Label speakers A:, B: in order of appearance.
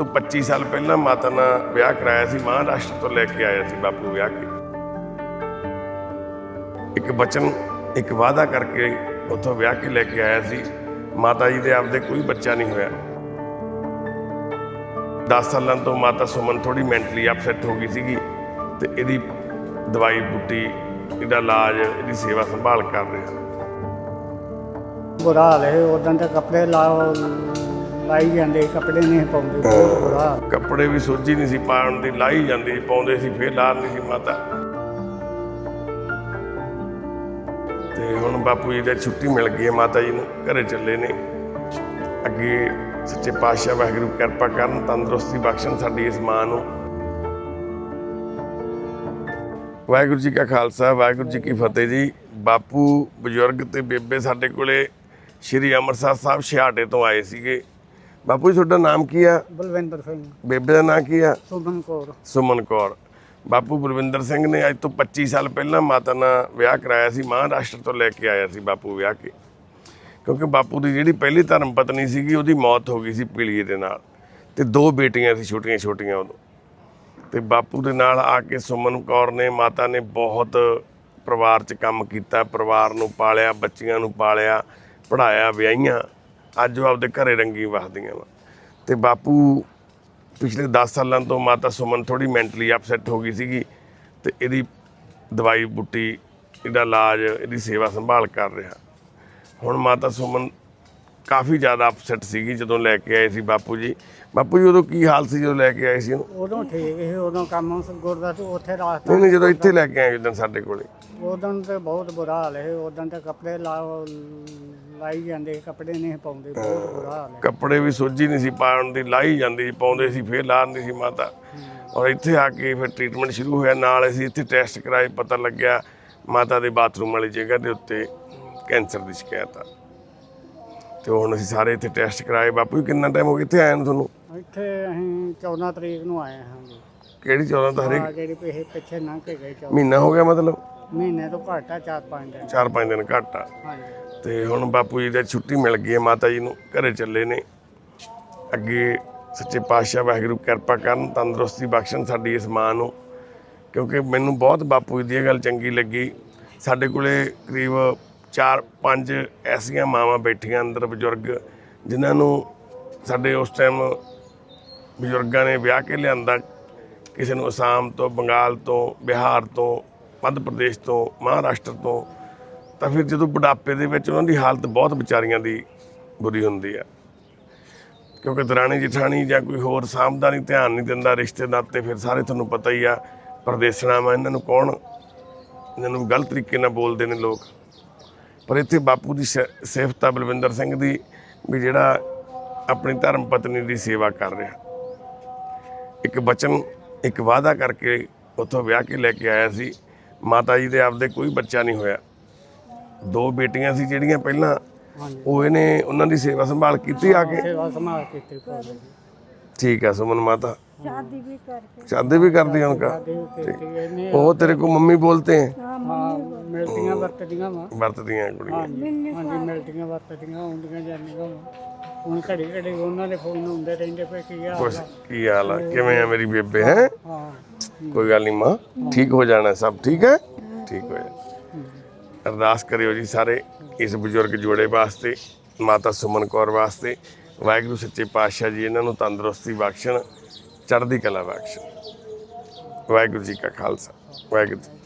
A: ਤੋਂ 25 ਸਾਲ ਪਹਿਲਾਂ ਮਾਤਾ ਨਾਲ ਵਿਆਹ ਕਰਾਇਆ ਸੀ ਮਹਾਰਾਸ਼ਟਰ ਤੋਂ ਲੈ ਕੇ ਆਇਆ ਸੀ, ਬਾਪੂ ਵਿਆਹ ਕੇ। ਇੱਕ ਬਚਨ, ਇੱਕ ਵਾਅਦਾ ਕਰਕੇ ਉੱਥੋਂ ਵਿਆਹ ਕੇ ਲੈ ਕੇ ਆਇਆ ਸੀ। ਮਾਤਾ ਜੀ ਦੇ ਆਪਦੇ ਕੋਈ ਬੱਚਾ ਨਹੀਂ ਹੋਇਆ। 10 ਸਾਲਾਂ ਤੋਂ ਮਾਤਾ ਸੁਮਨ ਥੋੜੀ ਮੈਂਟਲੀ ਅਪਸੈਟ ਹੋ ਗਈ ਸੀਗੀ ਤੇ ਇਹਦੀ ਦਵਾਈ ਬੂਟੀ, ਇਹਦਾ ਇਲਾਜ, ਇਹਦੀ ਸੇਵਾ ਸੰਭਾਲ ਕਰ ਰਿਹਾ।
B: ਬੁਰਾ ਹਾਲ ਹੈ ਉਦੋਂ ਤੇ ਕੱਪੜੇ ਲਾਓ ਲਾਈ ਜਾਂਦੇ ਕੱਪੜੇ ਨਹੀਂ ਪਾਉਂਦੇ ਬਹੁਤ ਬੁਰਾ
A: ਕੱਪੜੇ ਵੀ ਸੋਝੀ ਨਹੀਂ ਸੀ ਪਾਉਣ ਦੀ, ਲਾਈ ਜਾਂਦੀ ਪਾਉਂਦੇ ਸੀ, ਫੇਰ ਲਾ ਨਹੀਂ ਸੀ ਮਾਤਾ। ਤੇ ਹੁਣ ਬਾਪੂ ਜੀ ਦੀ ਛੁੱਟੀ ਮਿਲ ਗਈ ਹੈ ਮਾਤਾ ਜੀ ਨੂੰ, ਘਰੇ ਚੱਲੇ ਨੇ। ਅੱਗੇ ਸੱਚੇ ਪਾਤਸ਼ਾਹ ਵਾਹਿਗੁਰੂ ਕਿਰਪਾ ਕਰਨ, ਤੰਦਰੁਸਤੀ ਬਖਸ਼ਣ ਸਾਡੀ ਇਸ ਮਾਂ ਨੂੰ। ਵਾਹਿਗੁਰੂ ਜੀ ਕਾ ਖਾਲਸਾ, ਵਾਹਿਗੁਰੂ ਜੀ ਕੀ ਫਤਿਹ ਜੀ। ਬਾਪੂ ਬਜ਼ੁਰਗ ਤੇ ਬੇਬੇ ਸਾਡੇ ਕੋਲੇ, ਸ਼੍ਰੀ ਅੰਮ੍ਰਿਤਸਰ ਸਾਹਿਬ ਛਿਹਾਟੇ ਤੋਂ ਆਏ ਸੀਗੇ। ਬਾਪੂ ਜੀ ਤੁਹਾਡਾ ਨਾਮ ਕੀ ਆ?
B: ਬਲਵਿੰਦਰ ਸਿੰਘ।
A: ਬੇਬੇ ਦਾ ਨਾਂ ਕੀ ਆ?
B: ਸੁਮਨ ਕੌਰ।
A: ਸੁਮਨ ਕੌਰ। ਬਾਪੂ ਬਲਵਿੰਦਰ ਸਿੰਘ ਨੇ ਅੱਜ ਤੋਂ 25 ਸਾਲ ਪਹਿਲਾਂ ਮਾਤਾ ਨਾਲ ਵਿਆਹ ਕਰਾਇਆ ਸੀ ਮਹਾਰਾਸ਼ਟਰ ਤੋਂ ਲੈ ਕੇ ਆਇਆ ਸੀ ਬਾਪੂ ਵਿਆਹ ਕੇ। ਕਿਉਂਕਿ ਬਾਪੂ ਦੀ ਜਿਹੜੀ ਪਹਿਲੀ ਧਰਮ ਪਤਨੀ ਸੀਗੀ ਉਹਦੀ ਮੌਤ ਹੋ ਗਈ ਸੀ ਪੀਲੀਏ ਦੇ ਨਾਲ। ਤੇ ਦੋ ਬੇਟੀਆਂ ਸੀ ਛੋਟੀਆਂ ਛੋਟੀਆਂ ਉਦੋਂ। ਤੇ ਬਾਪੂ ਦੇ ਨਾਲ ਆ ਕੇ ਸੁਮਨ ਕੌਰ ਨੇ ਮਾਤਾ ਨੇ ਬਹੁਤ ਪਰਿਵਾਰ 'ਚ ਕੰਮ ਕੀਤਾ ਪਰਿਵਾਰ ਨੂੰ ਪਾਲਿਆ ਬੱਚੀਆਂ ਨੂੰ ਪਾਲਿਆ ਪੜਾਇਆ ਵਿਆਹੀਆਂ। ਅੱਜ ਉਹ ਆਪਦੇ ਘਰੇ ਰੰਗੀ ਵਸਦੀਆਂ ਵਾ। ਤੇ ਬਾਪੂ ਪਿਛਲੇ 10 ਸਾਲਾਂ ਤੋਂ ਮਾਤਾ ਸੁਮਨ ਥੋੜੀ ਮੈਂਟਲੀ ਅਪਸੈਟ ਹੋ ਗਈ ਸੀਗੀ ਤੇ ਇਹਦੀ ਦਵਾਈ ਬੁੱਟੀ ਇਹਦਾ ਇਲਾਜ ਇਹਦੀ ਸੇਵਾ ਸੰਭਾਲ ਕਰ ਰਿਹਾ। ਹੁਣ ਮਾਤਾ ਸੁਮਨ ਕਾਫੀ ਜ਼ਿਆਦਾ ਅਪਸੈਟ ਸੀਗੀ ਜਦੋਂ ਲੈ ਕੇ ਆਏ ਸੀ ਬਾਪੂ ਜੀ। ਬਾਪੂ ਜੀ ਉਦੋਂ ਕੀ ਹਾਲ ਸੀ ਜਦੋਂ ਲੈ ਕੇ ਆਏ ਸੀ ਉਹਨੂੰ?
B: ਉਦੋਂ ਠੀਕ ਸੀ ਉਦੋਂ ਕੰਮ ਗੁਰਦਾ ਸੀ ਉੱਥੇ ਰਾਸਤਾ
A: ਨਹੀਂ ਨਹੀਂ ਜਦੋਂ ਇੱਥੇ ਲੈ ਕੇ ਆਏ ਉਦੋਂ ਸਾਡੇ ਕੋਲੇ।
B: ਉਦੋਂ ਤੇ ਬਹੁਤ ਬੁਰਾ ਹਾਲ ਹੈ ਉਦੋਂ ਤੇ ਕੱਪੜੇ ਲਾਓ ਲਾਈ ਜਾਂਦੇ ਕੱਪੜੇ ਨਹੀਂ ਪਾਉਂਦੇ ਬਹੁਤ ਬੁਰਾ ਹਾਲ ਹੈ।
A: ਕੱਪੜੇ ਵੀ ਸੋਝੀ ਨਹੀਂ ਸੀ ਪਾਉਣ ਦੀ ਲਾਈ ਜਾਂਦੀ ਸੀ ਪਾਉਂਦੇ ਸੀ ਫੇਰ ਲਾ ਦਿੰਦੀ ਸੀ ਮਾਤਾ। ਔਰ ਇੱਥੇ ਆ ਕੇ ਫਿਰ ਟ੍ਰੀਟਮੈਂਟ ਸ਼ੁਰੂ ਹੋਇਆ ਨਾਲ ਅਸੀਂ ਇੱਥੇ ਟੈਸਟ ਕਰਾਏ ਪਤਾ ਲੱਗਿਆ ਮਾਤਾ ਦੇ ਬਾਥਰੂਮ ਵਾਲੀ ਜਗ੍ਹਾ ਦੇ ਉੱਤੇ ਕੈਂਸਰ ਦੀ ਸ਼ਿਕਾਇਤ ਆ। ਤੇ ਹੁਣ ਅਸੀਂ ਸਾਰੇ ਇੱਥੇ ਟੈਸਟ ਕਰਾਏ ਬਾਪੂ ਜੀ ਕਿੰਨਾ ਟਾਈਮ ਹੋ ਗਿਆ ਇੱਥੇ ਆਇਆ ਨੂੰ ਤੁਹਾਨੂੰ?
B: ਇੱਥੇ ਅਸੀਂ 14 ਤਰੀਕ ਨੂੰ ਆਏ ਹਾਂ ਜੀ।
A: ਕਿਹੜੀ 14 ਤਾਂ ਹਰੇਕ
B: ਆ ਜਿਹੜੀ ਪਿਛੇ ਪਿੱਛੇ ਲੰਘ ਕੇ ਗਏ ਚੌ
A: ਮਹੀਨਾ ਹੋ ਗਿਆ ਮਤਲਬ?
B: ਮਹੀਨੇ ਤੋਂ ਘੱਟ ਆ ਚਾਰ ਪੰਜ ਦਿਨ।
A: 4-5 ਦਿਨ ਘੱਟ ਆ।
B: ਹਾਂਜੀ।
A: ਤੇ ਹੁਣ ਬਾਪੂ ਜੀ ਦੀ ਛੁੱਟੀ ਮਿਲ ਗਈ ਹੈ, ਮਾਤਾ ਜੀ ਨੂੰ ਘਰੇ ਚੱਲੇ ਨੇ। ਅੱਗੇ ਸੱਚੇ ਪਾਤਸ਼ਾਹ ਵਾਹਿਗੁਰੂ ਕਿਰਪਾ ਕਰਨ, ਤੰਦਰੁਸਤੀ ਬਖਸ਼ਣ ਸਾਡੀ ਇਸ ਮਾਂ ਨੂੰ। ਕਿਉਂਕਿ ਮੈਨੂੰ ਬਹੁਤ ਬਾਪੂ ਜੀ ਦੀ ਇਹ ਗੱਲ ਚੰਗੀ ਲੱਗੀ। ਸਾਡੇ ਕੋਲੇ ਕਰੀਬ 4-5 ਐਸੀਆਂ ਮਾਵਾਂ ਬੈਠੀਆਂ ਅੰਦਰ ਬਜ਼ੁਰਗ, ਜਿਨ੍ਹਾਂ ਨੂੰ ਸਾਡੇ ਉਸ ਟਾਈਮ ਬਜ਼ੁਰਗਾਂ ਨੇ ਵਿਆਹ ਕੇ ਲਿਆਂਦਾ। ਕਿਸੇ ਨੂੰ ਅਸਾਮ ਤੋਂ, ਬੰਗਾਲ ਤੋਂ, ਬਿਹਾਰ ਤੋਂ, ਮੱਧ ਪ੍ਰਦੇਸ਼ ਤੋਂ, ਮਹਾਰਾਸ਼ਟਰ ਤੋਂ ਤਾਂ ਫਿਰ ਜਦੋਂ ਬੁਢਾਪੇ ਦੇ ਵਿੱਚ ਉਹਨਾਂ ਦੀ ਹਾਲਤ ਬਹੁਤ ਵਿਚਾਰੀਆਂ ਦੀ ਬੁਰੀ ਹੁੰਦੀ ਆ। ਕਿਉਂਕਿ ਦਰਾਣੀ ਜਠਾਣੀ ਜਾਂ ਕੋਈ ਹੋਰ ਸਾਂਭਦਾ ਨਹੀਂ ਧਿਆਨ ਨਹੀਂ ਦਿੰਦਾ ਰਿਸ਼ਤੇਦਾਰ ਤੇ, ਫਿਰ ਸਾਰੇ ਤੁਹਾਨੂੰ ਪਤਾ ਹੀ ਆ ਪਰਦੇਸਣਾ ਵਾ ਇਹਨਾਂ ਨੂੰ ਕੌਣ, ਇਹਨਾਂ ਨੂੰ ਗਲਤ ਤਰੀਕੇ ਨਾਲ ਬੋਲਦੇ ਨੇ ਲੋਕ। ਪਰ ਇੱਥੇ ਬਾਪੂ ਦੀ ਸ- ਸਿਫਤ ਆ ਬਲਵਿੰਦਰ ਸਿੰਘ ਦੀ ਵੀ ਜਿਹੜਾ ਆਪਣੀ ਧਰਮ ਪਤਨੀ ਦੀ ਸੇਵਾ ਕਰ ਰਿਹਾ। ਇੱਕ ਬਚਨ, ਇੱਕ ਵਾਅਦਾ ਕਰਕੇ ਉੱਥੋਂ ਵਿਆਹ ਕੇ ਲੈ ਕੇ ਆਇਆ ਸੀ, ਮਾਤਾ ਜੀ ਦੇ ਆਪਦੇ ਕੋਈ ਬੱਚਾ ਨਹੀਂ ਹੋਇਆ। ਦੋ ਬੇਟੀਆਂ ਸੀ ਜਿਹੜੀਆਂ ਪਹਿਲਾਂ
B: ਹਾਂਜੀ
A: ਉਹ ਇਹਨੇ ਉਹਨਾਂ ਦੀ ਸੇਵਾ ਸੰਭਾਲ ਕੀਤੀ ਆ ਕੇ
B: ਸੇਵਾ ਸੰਭਾਲ ਕੀਤੀ ਕੋਈ
A: ਠੀਕ ਹੈ ਸੁਮਨ ਮਾਤਾ
C: शादी भी करके
A: शादी भी कर दी उनका
B: ਕੀਤੀ ਇਹਨੇ
A: वो तेरे को मम्मी बोलते हैं
B: ਹਾਂ ਮਿਲਦੀਆਂ ਵਰਤਦੀਆਂ ਵਾ
A: ਵਰਤਦੀਆਂ ਕੁੜੀਆਂ
B: ਹਾਂਜੀ ਹਾਂਜੀ ਮਿਲਦੀਆਂ ਵਰਤਦੀਆਂ ਹੁੰਦੀਆਂ ਜਾਂਦੀਆਂ ਵਾ ਹੁਣ ਘੜੀ ਘੜੀ ਉਹਨਾਂ ਦੇ ਫੋਨ ਹੁੰਦੇ ਰਹਿੰਦੇ ਪਏ ਕੀ ਆ
A: ਕੁਛ ਕੀ ਹਾਲ ਆ ਕਿਵੇਂ ਆ ਮੇਰੀ ਬੇਬੇ ਹੈ
B: ਹਾਂ
A: ਕੋਈ ਗੱਲ ਨਹੀਂ ਮਾਂ ਠੀਕ ਹੋ ਜਾਣਾ ਸਭ ਠੀਕ ਹੈ ਠੀਕ ਹੋ ਜਾਣਾ ਅਰਦਾਸ ਕਰਿਓ ਜੀ ਸਾਰੇ ਇਸ ਬਜ਼ੁਰਗ ਜੋੜੇ ਵਾਸਤੇ, ਮਾਤਾ ਸੁਮਨ ਕੌਰ ਵਾਸਤੇ, ਵਾਹਿਗੁਰੂ ਸੱਚੇ ਪਾਤਸ਼ਾਹ ਜੀ, ਇਹਨਾਂ ਨੂੰ ਤੰਦਰੁਸਤੀ ਬਖਸ਼ਣ, ਚੜ੍ਹਦੀ ਕਲਾ ਬਖਸ਼ਣ। ਵਾਹਿਗੁਰੂ ਜੀ ਕਾ ਖਾਲਸਾ, ਵਾਹਿਗੁਰੂ ਜੀ